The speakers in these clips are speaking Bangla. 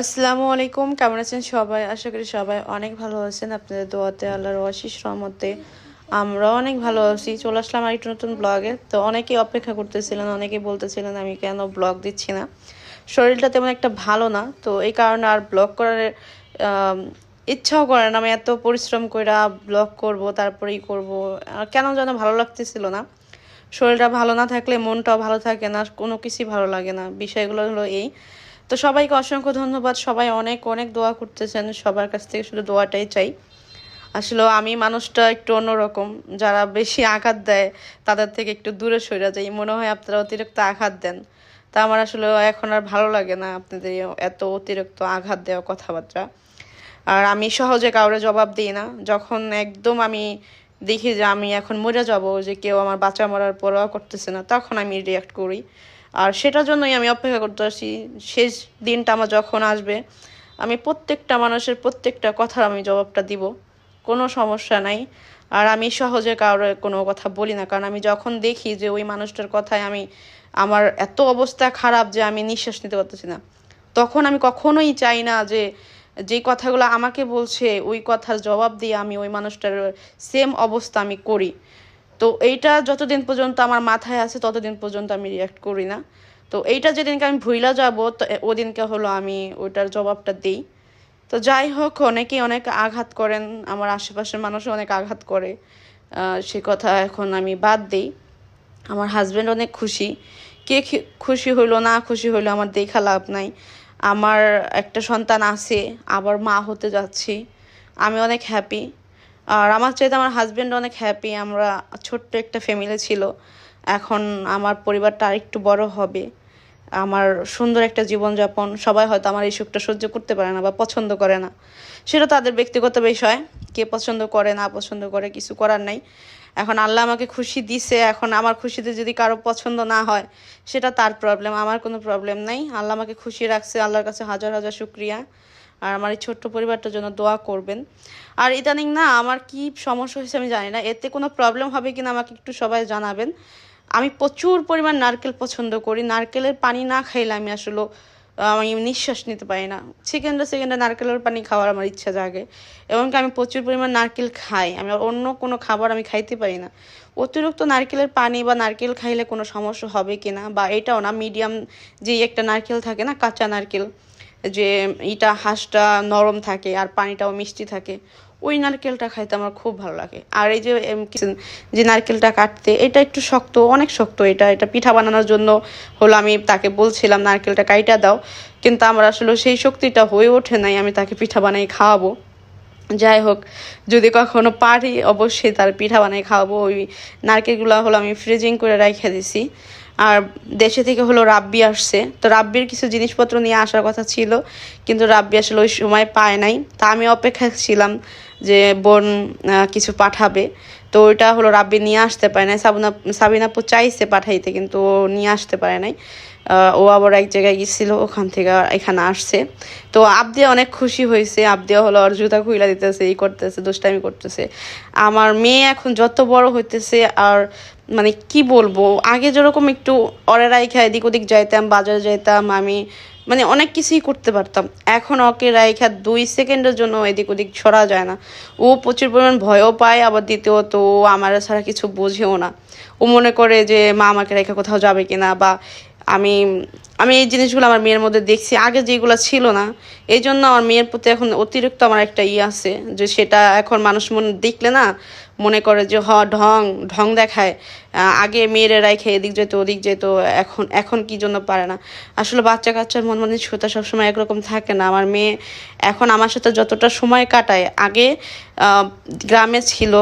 আসসালামু আলাইকুম, কেমন আছেন সবাই? আশা করি সবাই অনেক ভালো আছেন। আপনাদের দোয়াতে আল্লাহর অশিস রহমতে আমরা অনেক ভালো আছি। চলে আসলাম আর একটু নতুন ব্লগে তো অনেকেই অপেক্ষা করতেছিলেন, অনেকেই বলতেছিলেন, আমি কেন ব্লগ দিচ্ছি না? শরীরটা তেমন একটা ভালো না। তো এই কারণে আর ব্লগ করার ইচ্ছাও করে না। আমি এত পরিশ্রম করে ব্লগ করব, তারপরেই করব। কেন যেন ভালো লাগতেছিল না। শরীরটা ভালো না থাকলে মনটাও ভালো থাকে না, কোনো কিছুই ভালো লাগে না। বিষয়গুলো হলো এই তো সবাইকে অসংখ্য ধন্যবাদ। সবাই অনেক অনেক দোয়া করতেছেন। সবার কাছ থেকে শুধু দোয়াটাই চাই। আসলে আমি মানুষটা একটু অন্যরকম। যারা বেশি আঘাত দেয়, তাদের থেকে একটু দূরে সরে যাই। মনে হয় আপনারা অতিরিক্ত আঘাত দেন। তা আমার আসলে এখন আর ভালো লাগে না আপনাদের এত অতিরিক্ত আঘাত দেওয়া কথাবার্তা। আর আমি সহজে কাউরে জবাব দিই না। যখন একদম আমি দেখি যে আমি এখন মরে যাব, যে কেউ আমার বাচ্চা মরার পরোয়া করতেছে না, তখন আমি রিয়াক্ট করি। আর সেটার জন্যই আমি অপেক্ষা করতে আসি, শেষ দিনটা আমার যখন আসবে, আমি প্রত্যেকটা মানুষের প্রত্যেকটা কথার আমি জবাবটা দিব, কোনো সমস্যা নাই। আর আমি সহজে কারোর কোনো কথা বলি না, কারণ আমি যখন দেখি যে ওই মানুষটার কথায় আমি, আমার এত অবস্থা খারাপ যে আমি নিঃশ্বাস নিতে পারতেছি না, তখন আমি কখনোই চাই না যে যে কথাগুলো আমাকে বলছে, ওই কথার জবাব দিয়ে আমি ওই মানুষটার সেম অবস্থা আমি করি। তো এইটা যতদিন পর্যন্ত আমার মাথায় আছে, ততদিন পর্যন্ত আমি রিয়াক্ট করি না। তো এইটা যেদিনকে আমি ভুইলা যাব, তো ওদিনকে হলো আমি ওইটার জবাবটা দিই। তো যাই হোক অনেকেই অনেক আঘাত করেন, আমার আশেপাশের মানুষও অনেক আঘাত করে। সে কথা এখন আমি বাদ দিই। আমার হাজব্যান্ড অনেক খুশি। কে খুশি হইল, না খুশি হইল, আমার দেখা লাভ নাই। আমার একটা সন্তান আছে, আবার মা হতে যাচ্ছি। আমি অনেক হ্যাপি আর আমার চাইতে আমার হাজব্যান্ড অনেক হ্যাপি আমরা ছোট্ট একটা ফ্যামিলি ছিল। এখন আমার পরিবারটা আরেকটু বড় হবে। আমার সুন্দর একটা জীবনযাপন, সবাই হয়তো আমার এই সুখটা সহ্য করতে পারে না বা পছন্দ করে না। সেটা তাদের ব্যক্তিগত বিষয়, কে পছন্দ করে, না পছন্দ করে, কিছু করার নাই। এখন আল্লাহ আমাকে খুশি দিছে, এখন আমার খুশিতে যদি কারও পছন্দ না হয়, সেটা তার প্রবলেম আমার কোনো প্রবলেম নাই। আল্লাহ আমাকে খুশি রাখছে, আল্লাহর কাছে হাজার হাজার শুক্রিয়া। আর আমার এই ছোট্ট পরিবারটার জন্য দোয়া করবেন। আর ইদানিং না আমার কি সমস্যা হয়েছে আমি জানি না, এতে কোনো প্রবলেম হবে কিনা আমাকে একটু সবাই জানাবেন। আমি প্রচুর পরিমাণ নারকেল পছন্দ করি, নারকেলের পানি না খাইলে আমি আসলে আমি নিঃশ্বাস নিতে পারি না। সেকেন্ডে সেকেন্ডে নারকেলের পানি খাওয়ার আমার ইচ্ছা জাগে। এমনকি আমি প্রচুর পরিমাণ নারকেল খাই। আমি অন্য কোনো খাবার আমি খাইতে পারি না। অতিরিক্ত নারকেলের পানি বা নারকেল খাইলে কোনো সমস্যা হবে কি না? বা এটাও না মিডিয়াম যে একটা নারকেল থাকে না, কাঁচা নারকেল, যে এটা হাঁসটা নরম থাকে আর পানিটাও মিষ্টি থাকে। ওই নারকেলটা খাইতে আমার খুব ভালো লাগে। আর এই যে যে নারকেলটা কাটতে, এটা একটু শক্ত, অনেক শক্ত এটা এটা পিঠা বানানোর জন্য হলো আমি তাকে বলছিলাম, নারকেলটা কাইটা দাও। কিন্তু আমার আসলে সেই শক্তিটা হয়ে ওঠে নাই, আমি তাকে পিঠা বানাই খাওয়াবো। যাই হোক, যদি কখনো পারি অবশ্যই তার পিঠা বানাই খাওয়াবো। ওই নারকেলগুলো হলো আমি ফ্রিজিং করে রেখে দিছি। আর দেশে থেকে হলো রাব্বি আসছে। তো রাব্বির কিছু জিনিসপত্র নিয়ে আসার কথা ছিল, কিন্তু রাব্বি আসলে ওই সময় পায় নাই। তা আমি অপেক্ষা ছিলাম যে বোন কিছু পাঠাবে। তো ওইটা হলো রাব্বি নিয়ে আসতে পারে নাই। সাবিনা, সাবিনাপু চাইছে পাঠাইতে, কিন্তু ও নিয়ে আসতে পারে নাই। ও আবার এক জায়গায় গেছিল ওখান থেকে এখানে আসছে। তো আবদিয়া অনেক খুশি হয়েছে। আবদিয়া হলো ওর জুতা খুইলা দিতেছে এই করতেছে, দুষ্টামি করতেছে। আমার মেয়ে এখন যত বড় হইতেছে আর মানে কি বলব, আগে যেরকম একটু অরেরাই খাই এদিক ওদিক যাইতাম, বাজারে যাইতাম, আমি মানে অনেক কিছুই করতে পারতাম। এখন ওকে রাইখা দুই সেকেন্ডের জন্য এদিক ওদিক ছড়া যায় না। ও প্রচুর পরিমাণ ভয়ও পায়, আবার দ্বিতীয়ত ও আমার ছাড়া কিছু বোঝেও না। ও মনে করে যে, মা, আমাকে রেখে কোথাও যাবে কিনা? বা আমি আমি এই জিনিসগুলো আমার মেয়ের মধ্যে দেখছি। আগে যেগুলো ছিল না এই জন্য আমার মেয়ের প্রতি এখন অতিরিক্ত আমার একটা ইয়ে আছে যে, সেটা এখন মানুষ মনে দেখলে না মনে করে যে হ, ঢং ঢং দেখায়। আগে মেয়েরা রাইখে এদিক যেত, ওদিক যেত, এখন এখন কি জন্য পারে না? আসলে বাচ্চা কাচ্চার মন মনে মানসিকতা সবসময় একরকম থাকে না। আমার মেয়ে এখন আমার সাথে যতটা সময় কাটায়, আগে গ্রামে ছিল,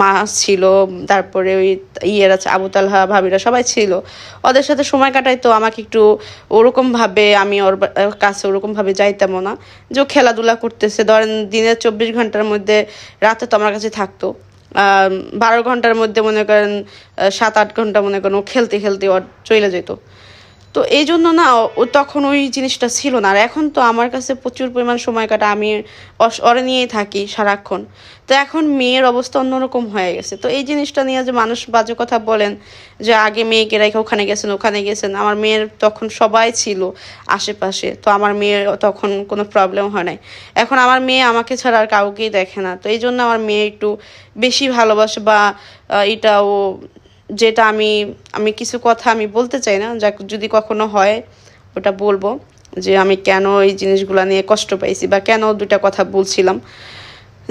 মা ছিল, তারপরে ওই ইয়ের আছে আবু তালহা ভাবিরা সবাই ছিল। ওদের সাথে সময় কাটাই তো আমাকে একটু ওরকম ভাবে আমি ওর কাছে ওরকম ভাবে যাইতামও না। যে খেলাধুলা করতেছে, ধরেন দিনের চব্বিশ ঘণ্টার মধ্যে রাতে তো আমার কাছে থাকতো। বারো ঘণ্টার মধ্যে মনে করেন সাত আট ঘণ্টা মনে করেন ও খেলতে খেলতে চলে যেত তো এই জন্য না তখন ওই জিনিসটা ছিল না। আর এখন তো আমার কাছে প্রচুর পরিমাণ সময় কাটা আমি ওরে নিয়েই থাকি সারাক্ষণ। তো এখন মেয়ের অবস্থা অন্যরকম হয়ে গেছে। তো এই জিনিসটা নিয়ে যে মানুষ বাজে কথা বলেন যে আগে মেয়েকে রেখে ওখানে গেছেন ওখানে গেছেন আমার মেয়ের তখন সবাই ছিল আশেপাশে। তো আমার মেয়ের তখন কোনো প্রবলেম হয় নাই। এখন আমার মেয়ে আমাকে ছাড়া আর কাউকেই দেখে না। তো এই জন্য আমার মেয়ে একটু বেশি ভালোবাসে বা আহ, এটা ও যেটা আমি আমি কিছু কথা আমি বলতে চাই না যা যদি কখনো হয়, ওটা বলব যে আমি কেন এই জিনিসগুলো নিয়ে কষ্ট পাইছি বা কেন দুটা কথা বলছিলাম।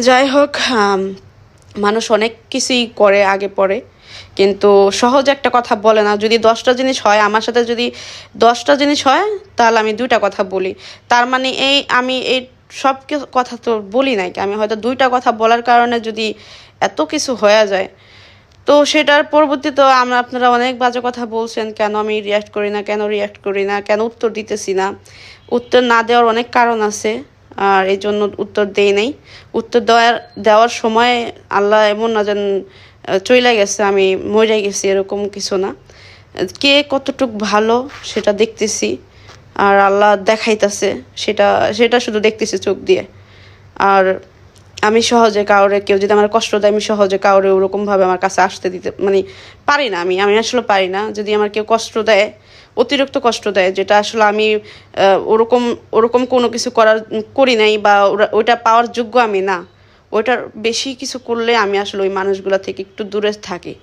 যাই হোক মানুষ অনেক কিছুই করে, আগে পরে। কিন্তু সহজ একটা কথা বলে না, যদি দশটা জিনিস হয়, আমার সাথে যদি দশটা জিনিস হয়, তাহলে আমি দুইটা কথা বলি। তার মানে এই, আমি এই সব কথা তো বলি নাই, আমি হয়তো দুইটা কথা বলার কারণে যদি এত কিছু হয়ে যায় তো সেটার পরবর্তীতে আমরা আপনারা অনেক বাজে কথা বলছেন, কেন আমি রিয়াক্ট করি না, কেন রিয়াক্ট করি না, কেন উত্তর দিতেছি না। উত্তর না দেওয়ার অনেক কারণ আছে, আর এই জন্য উত্তর দেই নাই। উত্তর দেওয়ার দেওয়ার সময় আল্লাহ এমন না যেন চইলা গেছে, আমি মরে গেছি, এরকম কিছু না। কে কতটুক ভালো সেটা দেখতেছি, আর আল্লাহ দেখাইতাছে, সেটা সেটা শুধু দেখতেছি চোখ দিয়ে। আর আমি সহজে কাউরে, কেউ যদি আমার কষ্ট দেয়, আমি সহজে কাউরে ওরকমভাবে আমার কাছে আসতে দিতে মানে পারি না আমি আমি আসলে পারি না। যদি আমার কেউ কষ্ট দেয়, অতিরিক্ত কষ্ট দেয়, যেটা আসলে আমি ওরকম ওরকম কোনো কিছু করার, করি নাই বা ওইটা পাওয়ার যোগ্য আমি না, ওইটার বেশি কিছু করলে আমি আসলে ওই মানুষগুলো থেকে একটু দূরে থাকি।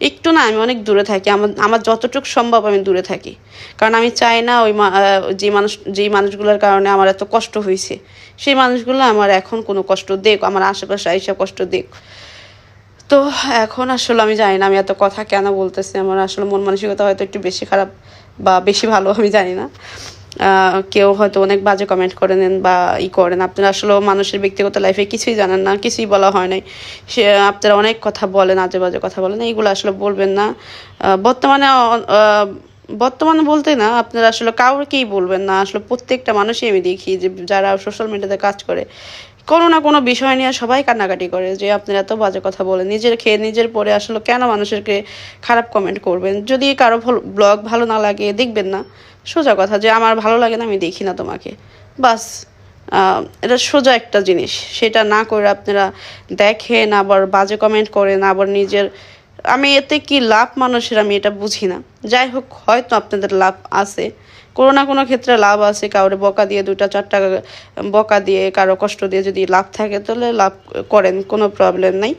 একটু না, আমি অনেক দূরে থাকি। আমার আমার যতটুকু সম্ভব আমি দূরে থাকি। কারণ আমি চাই না ওই যে মানুষ যেই মানুষগুলোর কারণে আমার এত কষ্ট হয়েছে সেই মানুষগুলো আমার এখন কোনো কষ্ট দেখ আমার আশেপাশে এইসব কষ্ট দেখ তো এখন আসলে আমি জানি না, আমি এত কথা কেন বলতেছি, আমার আসলে মন মানসিকতা হয়তো একটু বেশি খারাপ বা বেশি ভালো, আমি জানি না। কেউ হয়তো অনেক বাজে কমেন্ট করে নেন বা ই করেন আপনারা আসলে মানুষের ব্যক্তিগত লাইফে কিছুই জানেন না, কিছুই বলা হয় নাই। সে, আপনারা অনেক কথা বলেন, আজে বাজে কথা বলেন, এইগুলো আসলে বলবেন না। বর্তমানে বর্তমানে বলতে না, আপনারা আসলে কাউকেই বলবেন না। আসলে প্রত্যেকটা মানুষই আমি দেখি যে, যারা সোশ্যাল মিডিয়াতে কাজ করে কোনো না কোনো বিষয় নিয়ে সবাই কান্নাকাটি করে যে আপনারা এত বাজে কথা বলেন। নিজের খেয়ে নিজের পরে আসলে কেন মানুষেরকে খারাপ কমেন্ট করবেন? যদি কারও ব্লগ ভালো না লাগে, দেখবেন না। সোজা কথা যে আমার ভালো লাগে না, আমি দেখি না তোমাকে। বাস এটা সোজা একটা জিনিস। সেটা না করে আপনারা দেখেন, আবার বাজে কমেন্ট করেন, আবার নিজের আমি এতে কি লাভ মানুষের? আমি এটা বুঝি না। যাই হোক, হয়তো আপনাদের লাভ আছে। কোনো না কোনো ক্ষেত্রে লাভ আছে, কাউরে বকা দিয়ে দুটা চারটা বকা দিয়ে কারও কষ্ট দিয়ে যদি লাভ থাকে তাহলে লাভ করেন, কোনো প্রবলেম নাই।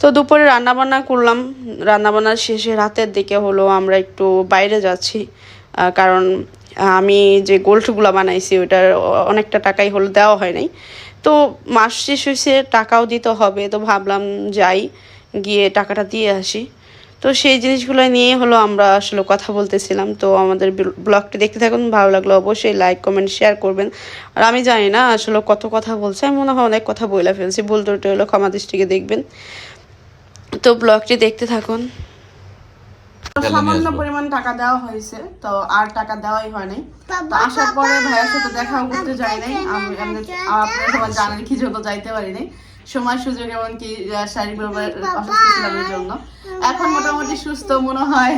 তো দুপুরে রান্নাবান্না করলাম রান্নাবান্নার শেষে রাতের দিকে হলো আমরা একটু বাইরে যাচ্ছি কারণ আমি যে গোল্ডগুলো বানাইছি ওইটার অনেকটা টাকাই হলো দেওয়া হয় নাই। তো মাস শেষ হয়েছে টাকাও দিতে হবে, তো ভাবলাম যাই, গিয়ে টাকাটা দিয়ে আসি। তো সেই জিনিসগুলো নিয়ে হলো আমরা আসলে কথা বলতেছিলাম। তো আমাদের ব্লগটি দেখতে থাকুন ভালো লাগলে অবশ্যই লাইক কমেন্ট শেয়ার করবেন। আর আমি জানি না আসলে কত কথা বলছে আমি মনে হয় অনেক কথা বলে ফেলছি ভুল ত্রুটি হলো ক্ষমা দৃষ্টিকে দেখবেন। তো ব্লগটি দেখতে থাকুন। সামান্য পরিমাণ টাকা দেওয়া হয়েছে তো আর টাকা দেওয়াই হয় নাই। তো আসার পরে ভাইয়ের সাথে দেখা করতে যাই নাই আমি আপনারা সবাই জানেন কি জন্য যাইতে পারি নাই। সময় সুযোগ এমনকি শারীরিকভাবে অসুস্থ ছিলাম এই জন্য। এখন মোটামুটি সুস্থ মনে হয়।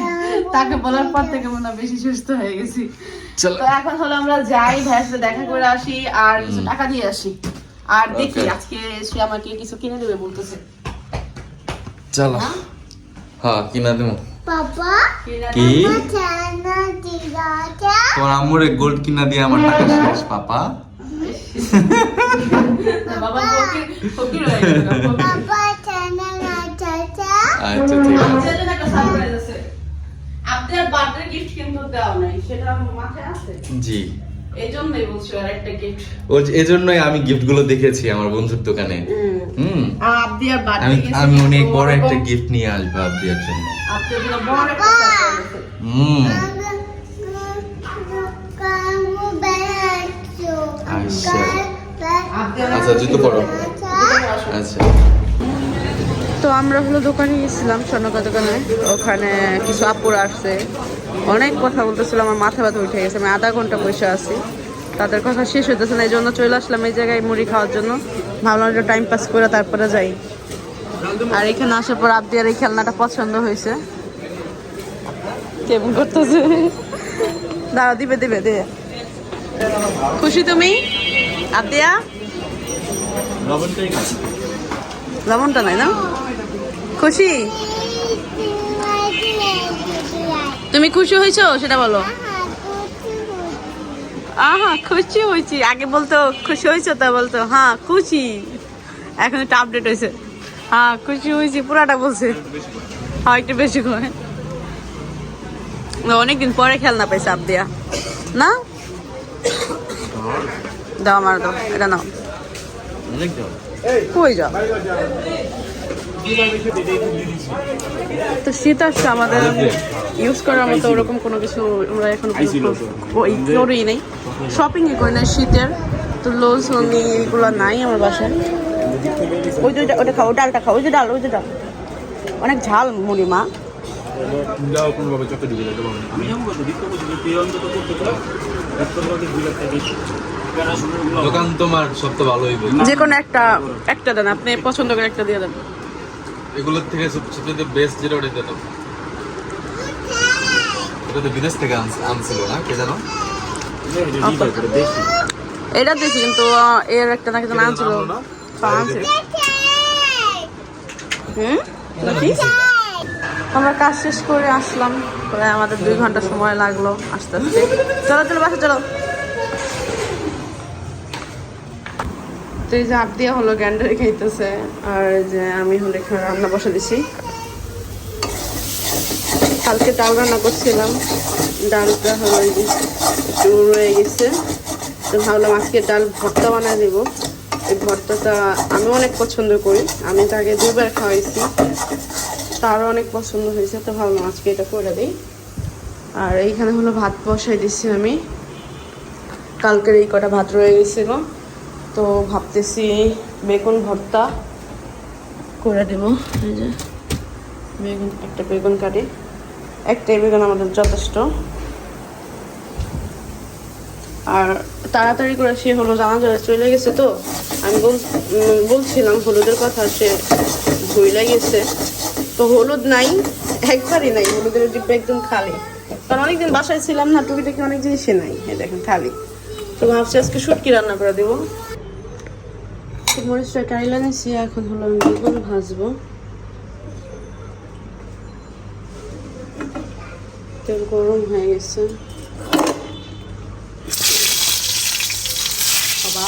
তাকে বলার পর থেকে মনে হয় বেশি সুস্থ হয়ে গেছি। তো এখন হলো আমরা যাই ভাইয়ের দেখা করে আসি আর কিছু টাকা দিয়ে আসি। আর দেখি আজকে সে আমাকে কিছু কিনে দেবে বলতেছে। চলো। হ্যাঁ? কিনা দেবো। কি? Dida, তোমার আম্মুরে গোল্ড কিনা দিয়ে আমার টাকা শেষ পাপা। বাবা ফকির হয়ে গেল আচ্ছা ঠিক আছে। একটা সারপ্রাইজ আছে আপনার বার্থডে গিফট কিন্তু দেওয়া নাই সেটা মাথায় আছে। জি। এজন্যই আমি গিফটগুলো দেখেছি আমার বন্ধুর দোকানে। হুম। আপনি আর বার্থডে আমি আমি অনেক বড় একটা গিফট নিয়ে আসব আব্দিয়ার জন্য। হুম। আচ্ছা। আচ্ছা জুতো পরো। আচ্ছা। তো আমরা হলো দোকানে গেছিলাম স্বর্ণকা দোকানে ওখানে কিছু আপুর আসছে। অনেক কথা বলতেছিল আমার মাথা ব্যথা উঠে গেছে। আমি আধা ঘণ্টা বসে আছি। তাদের কথা শেষ হইতেছে না এই জন্য চলে আসলাম এই জায়গায় মুড়ি খাওয়ার জন্য। ভাবলাম একটু টাইম পাস করে তারপরে যাই। আর এখানে আসার পর আবদিয়ার এই খেলনাটা পছন্দ হয়েছে। কেমন করতেছে? দাঁড়া দিবে দিবে দে। খুশি তুমি? আদিয়া লবণটা নাই না? খুশি? তুমি খুশি হয়েছো? সেটা বলো। আহা, খুশি হয়েছি। আগে বলতো, খুশি হয়েছো? তা বলতো হ্যাঁ খুশি। এখন একটা আপডেট হয়েছে। হ্যাঁ খুশি হয়েছি, পুরাটা বলছে। হ্যাঁ একটু বেশি করে। অনেকদিন পরে খেলনা পাইছে আপ দিয়া না? দাও আমার দাও এটা নাও। কই যাও? তো শীত আসছে আমাদের ইউজ করার মতো ওরকম কোনো কিছু আমরা এখন ওই করেই নেই। শপিং এ করি না শীতের। তো লোজ হনি এগুলো নাই আমার বাসায়। ওই যে ওটা- ওটা খাও ডালটা খাও ওই যে ডাল ওই যে ডাল। অনেক ঝাল মুড়ি মা। যাও কোনোভাবে চোখে ঢুকে যেতে পারব আমি এমন করব দিতে বলছি তুই অন্তত করতে পারো একটা তোমাকে দুই লাখ টাকা দোকান তোমার সব তো ভালোই বই যে কোনো একটা একটা দেন আপনি পছন্দ করে একটা দিয়ে দেন। এগুলোর থেকে সবচেয়ে বেস্ট যেটা ওটা দাও। ওটা তো বিদেশ থেকে আনছ- আনছিল না কে জানো? এটা দিয়েছি কিন্তু এর একটা নাকি যেন আনছিল। হুম? আমরা কাজ শেষ করে আসলাম। প্রায় আমাদের দুই ঘণ্টা সময় লাগল আস্তে আস্তে। চলো চলো, বাসা চলো। তো এই যে আপ দিয়া হলো গ্যান্ডারি খাইতেছে, আর যে আমি হলো এখানে রান্না বসে দিছি। কালকে ডাল রান্না করছিলাম। ডালটা হলো একটু রয়ে গেছে। তো ভাবলাম আজকে ডাল ভর্তা বানায় দেবো। এই ভর্তাটা আমি অনেক পছন্দ করি। আমি তাকে দুইবার খাওয়াইছি। তারও অনেক পছন্দ হয়েছে, তো ভাবলাম আজকে এটা করে দিই। আর এইখানে হলো ভাত বসাই দিচ্ছি আমি। কালকের এই কটা ভাত রয়ে গেছিল তো ভাবতেছি বেগুন ভর্তা করে দেব। এই যে বেগুন, একটা বেগুন কাটি। একটাই বেগুন আমাদের যথেষ্ট। আর তাড়াতাড়ি করে সে হলো জানা যায় চলে গেছে তো। আমি বল বলছিলাম হলুদের কথা, সে ভুলে গেছে। তো হলুদ নাই, একবারই নাই, হলুদের ডিব্বা একদম খালি। কারণ অনেকদিন বাসায় ছিলাম না টুকি টুকিটাকি অনেক জিনিসই নাই দেখেন, খালি। তো ভাবছি আজকে শুটকি রান্না করে দেবো। মরিচটা কাইলা নিয়েছি এখন হলো আমি বেগুন ভাজবো। তেল গরম হয়ে গেছে বাবা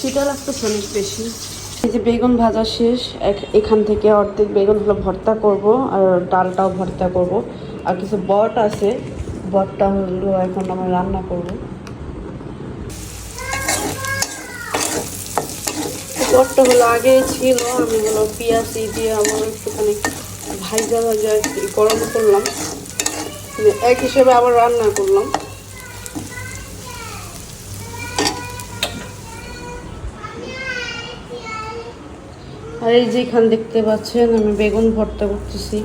শীতল লাগতেছে অনেক বেশি। এই যে বেগুন ভাজা শেষ এখান থেকে অর্ধেক বেগুন হলো ভর্তা করব, আর ডালটাও ভর্তা করব। আর কিছু বট আছে, বটটা হলো এখন আমরা রান্না করব। বটটা হলো আগে ছিল, আমি হলো পেঁয়াজ দিয়ে আমার একটুখানি ভাজা ভাজা গরম করলাম। এক হিসেবে আবার রান্না করলাম। আর এই যে এখানে দেখতে পাচ্ছেন আমি বেগুন ভর্তা করতেছি।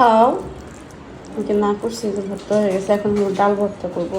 খাও। ওকে না করছি যে ভর্তা হয়ে গেছে এখন ডাল ভর্তা করব।